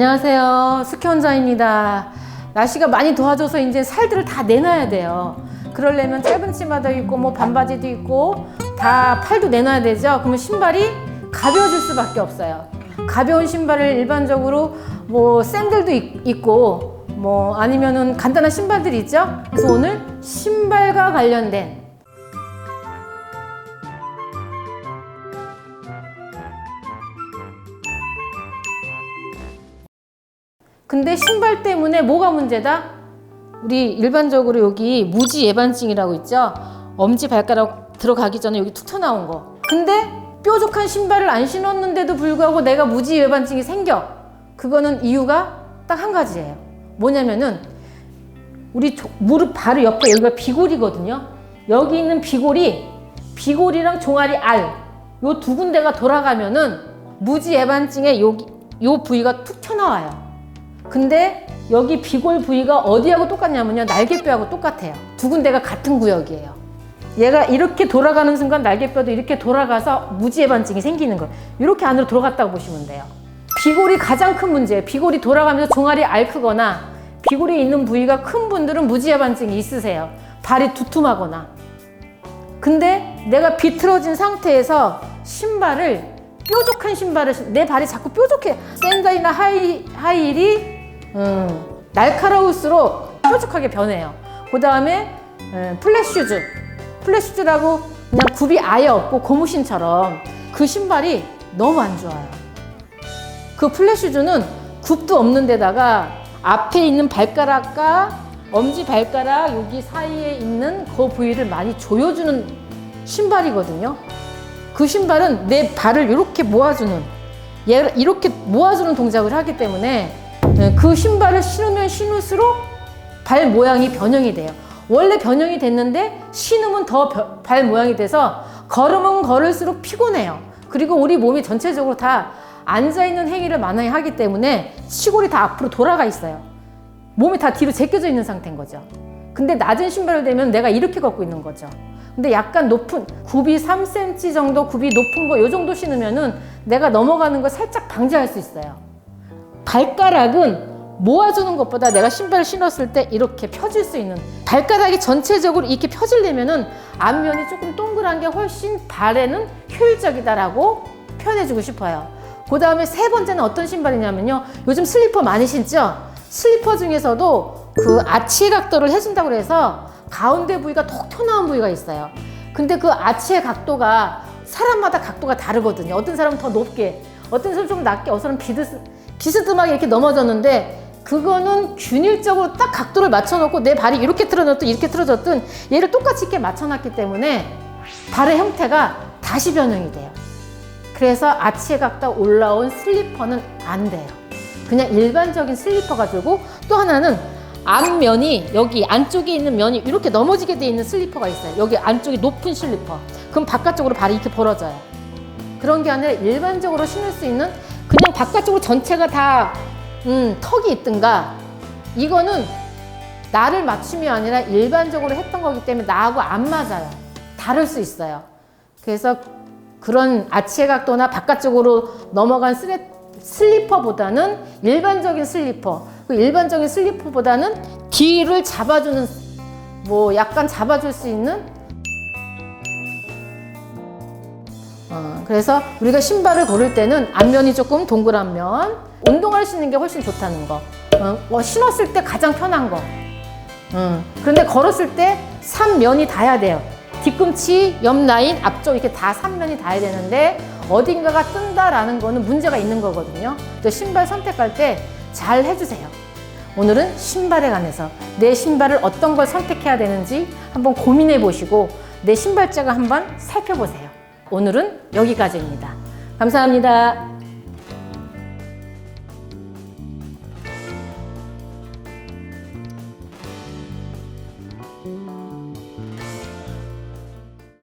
안녕하세요. 스키원장입니다. 날씨가 많이 더워져서 이제 살들을 다 내놔야 돼요. 그러려면 짧은 치마도 있고 뭐 반바지도 있고 다 팔도 내놔야 되죠. 그러면 신발이 가벼워질 수밖에 없어요. 가벼운 신발을 일반적으로 뭐 샌들도 있- 있고 뭐 아니면은 간단한 신발들이 있죠. 그래서 오늘 신발과 관련된 근데 신발 때문에 뭐가 문제다? 우리 일반적으로 여기 무지 예반증이라고 있죠? 엄지 발가락 들어가기 전에 여기 툭 튀어나온 거. 근데 뾰족한 신발을 안 신었는데도 불구하고 내가 무지 예반증이 생겨. 그거는 이유가 딱 한 가지예요. 뭐냐면은 우리 조- 무릎 바로 옆에 여기가 비골이거든요. 여기 있는 비골이 비골이랑 종아리 알 요 두 군데가 돌아가면은 무지 예반증에 여기 요 부위가 툭 튀어나와요. 근데 여기 비골 부위가 어디하고 똑같냐면요. 날개뼈하고 똑같아요. 두 군데가 같은 구역이에요. 얘가 이렇게 돌아가는 순간 날개뼈도 이렇게 돌아가서 무지해반증이 생기는 거예요. 이렇게 안으로 들어갔다고 보시면 돼요. 비골이 가장 큰 문제예요. 비골이 돌아가면서 종아리 알 크거나 비골이 있는 부위가 큰 분들은 무지해반증이 있으세요. 발이 두툼하거나. 근데 내가 비틀어진 상태에서 신발을 뾰족한 신발을 신- 내 발이 자꾸 뾰족해. 샌들이나 하이, 하이힐이 음, 날카로울수록 뾰족하게 변해요. 그 다음에 플랫슈즈. 플랫슈즈라고 그냥 굽이 아예 없고 고무신처럼 그 신발이 너무 안 좋아요. 그 플랫슈즈는 굽도 없는 데다가 앞에 있는 발가락과 엄지 발가락 여기 사이에 있는 그 부위를 많이 조여주는 신발이거든요. 그 신발은 내 발을 이렇게 모아주는 이렇게 모아주는 동작을 하기 때문에 예, 그 신발을 신으면 신을수록 발 모양이 변형이 돼요. 원래 변형이 됐는데 신으면 더 발 모양이 돼서 걸으면 걸을수록 피곤해요. 그리고 우리 몸이 전체적으로 다 앉아 있는 행위를 많이 하기 때문에 시골이 다 앞으로 돌아가 있어요. 몸이 다 뒤로 제껴져 있는 상태인 거죠. 근데 낮은 신발을 대면 내가 이렇게 걷고 있는 거죠. 근데 약간 높은 굽이 3cm 정도 굽이 높은 거 요 정도 신으면은 내가 넘어가는 걸 살짝 방지할 수 있어요. 발가락은 모아주는 것보다 내가 신발을 신었을 때 이렇게 펴질 수 있는 발가락이 전체적으로 이렇게 펴지려면은 앞면이 조금 동그란 게 훨씬 발에는 효율적이다라고 표현해주고 싶어요. 그 다음에 세 번째는 어떤 신발이냐면요. 요즘 슬리퍼 많이 신죠? 슬리퍼 중에서도 그 아치의 각도를 해준다고 그래서 가운데 부위가 톡 튀어나온 부위가 있어요. 근데 그 아치의 각도가 사람마다 각도가 다르거든요. 어떤 사람은 더 높게, 어떤 사람은 좀 낮게, 어떤 사람은 비스, 비스듬하게 이렇게 넘어졌는데 그거는 균일적으로 딱 각도를 맞춰놓고 내 발이 이렇게 틀어졌든 이렇게 틀어졌든 얘를 똑같이 이렇게 맞춰놨기 때문에 발의 형태가 다시 변형이 돼요. 그래서 아치의 각도 올라온 슬리퍼는 안 돼요. 그냥 일반적인 슬리퍼가 들고 또 하나는 앞면이 여기 안쪽에 있는 면이 이렇게 넘어지게 돼 있는 슬리퍼가 있어요. 여기 안쪽이 높은 슬리퍼. 그럼 바깥쪽으로 발이 이렇게 벌어져요. 그런 게 아니라 일반적으로 신을 수 있는 그냥 바깥쪽으로 전체가 다 음, 턱이 있든가 이거는 나를 맞춤이 아니라 일반적으로 했던 거기 때문에 나하고 안 맞아요. 다를 수 있어요. 그래서 그런 아치의 각도나 바깥쪽으로 넘어간 슬리퍼보다는 일반적인 슬리퍼, 그 일반적인 슬리퍼보다는 뒤를 잡아주는 뭐 약간 잡아줄 수 있는 어, 그래서 우리가 신발을 고를 때는 앞면이 조금 동그란 면, 운동할 수 있는 게 훨씬 좋다는 거. 어, 뭐 신었을 때 가장 편한 거. 음, 그런데 걸었을 때 3면이 닿아야 돼요. 뒤꿈치, 옆 라인, 앞쪽 이렇게 다 3면이 닿아야 되는데 어딘가가 뜬다라는 거는 문제가 있는 거거든요. 그래서 신발 선택할 때 잘 해주세요. 오늘은 신발에 관해서 내 신발을 어떤 걸 선택해야 되는지 한번 고민해 보시고 내 신발장을 한번 살펴보세요. 오늘은 여기까지입니다. 감사합니다.